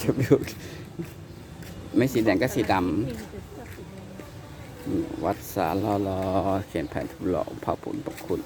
ชมวิวไม่สีแดงก็สีดำ วัดสาลอลอเขียนแผนทุหล่อพระปุณประคุณ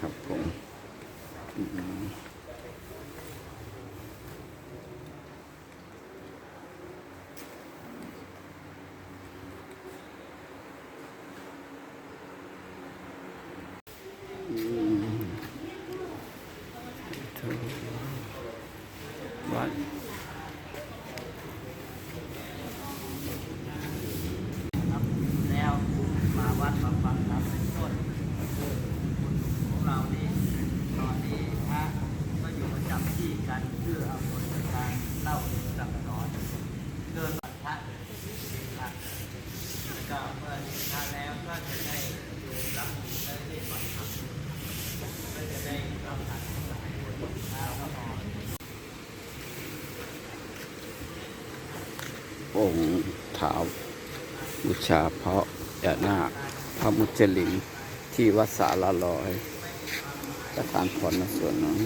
ครับผมอืมอืมถูกวัด ครับแล้วมาวัดมาฟังธรรมเป็นต้นคือคนของ เรานี่ตอนนี้พระก็อยู่ประจำที่กันเพื่อเอาผลการเล่าสั่งสอนเกินบัตรพระครับแล้วก็เมื่อถึงพระแล้วก็จะได้โยมรับได้ได้ฟังธรรมก็จะได้รับทานหลายคนพระก็นอนองค์เท้าบูชาพระยานาคพระมุจลินที่วัดสาลาลอย ประธานพรในส่วนน้อง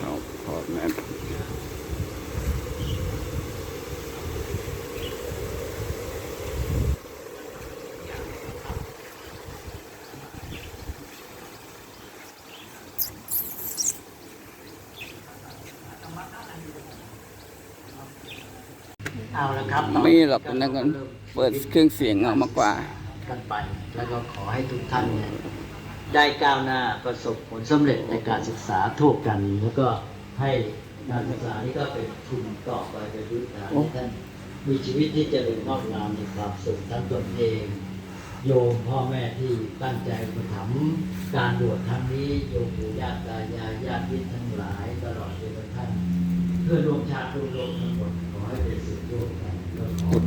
ขาพ่อแม่ เอาละครับไม่หรอกนั่นก็เปิดเครื่องเสียงเอามากกว่า กันไป แล้วก็ขอให้ทุกท่านเนี่ยได้ก้าวหน้าประสบผลสำเร็จในการศึกษาทั่วกัน แล้วก็ให้การศึกษานี้ก็เป็นทุนต่อไปเป็นพื้นฐานให้ท่านมีชีวิตที่เจะเป็นงอกงามมีความสุขทั้งตนเอง โยมพ่อแม่ที่ตั้งใจอุปถัมภ์การบวชครั้งนี้โยมปู่ย่าตายายญาติมิตรทั้งหลายตลอดจนกระทั่งเพื่อนร่วมชาติร่วมโลกทั้งหมดขอให้เป็นสุขโยกกันก็ขอให้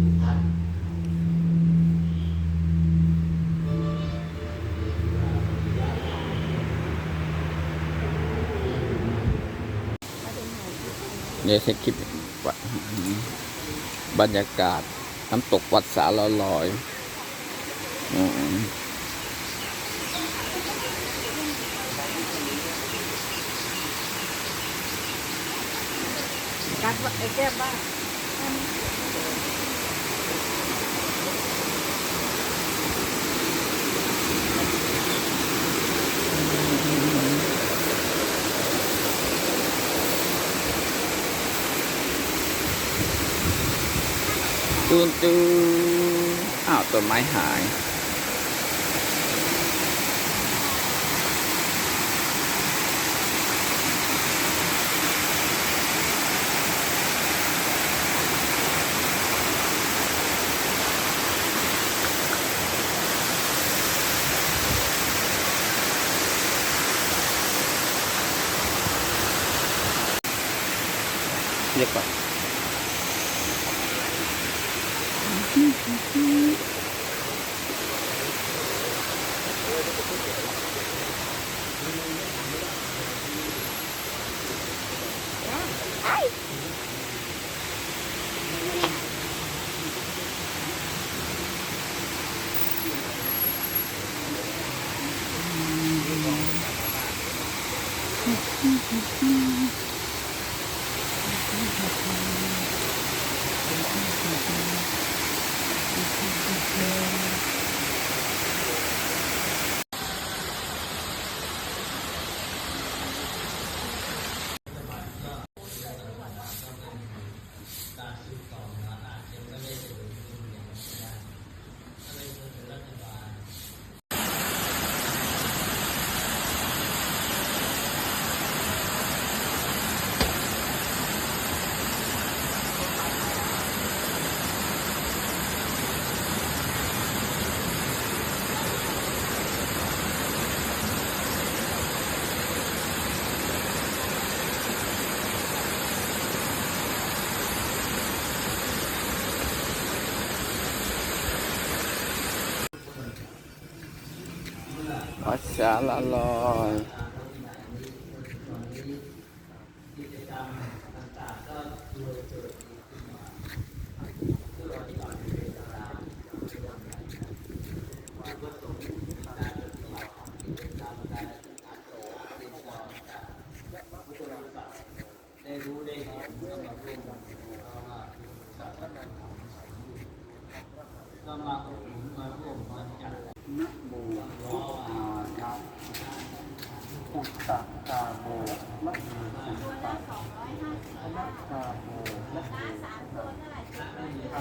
ทุกท่านเดี๋ยวจะคคลิปบรรยากาศน้ำตกวัดสาลลอยอืม กัดไอ้แก้มบ้างตูนตูนอ้าวต้นไม้หาย เรียก মাশাআল্লাহ লয়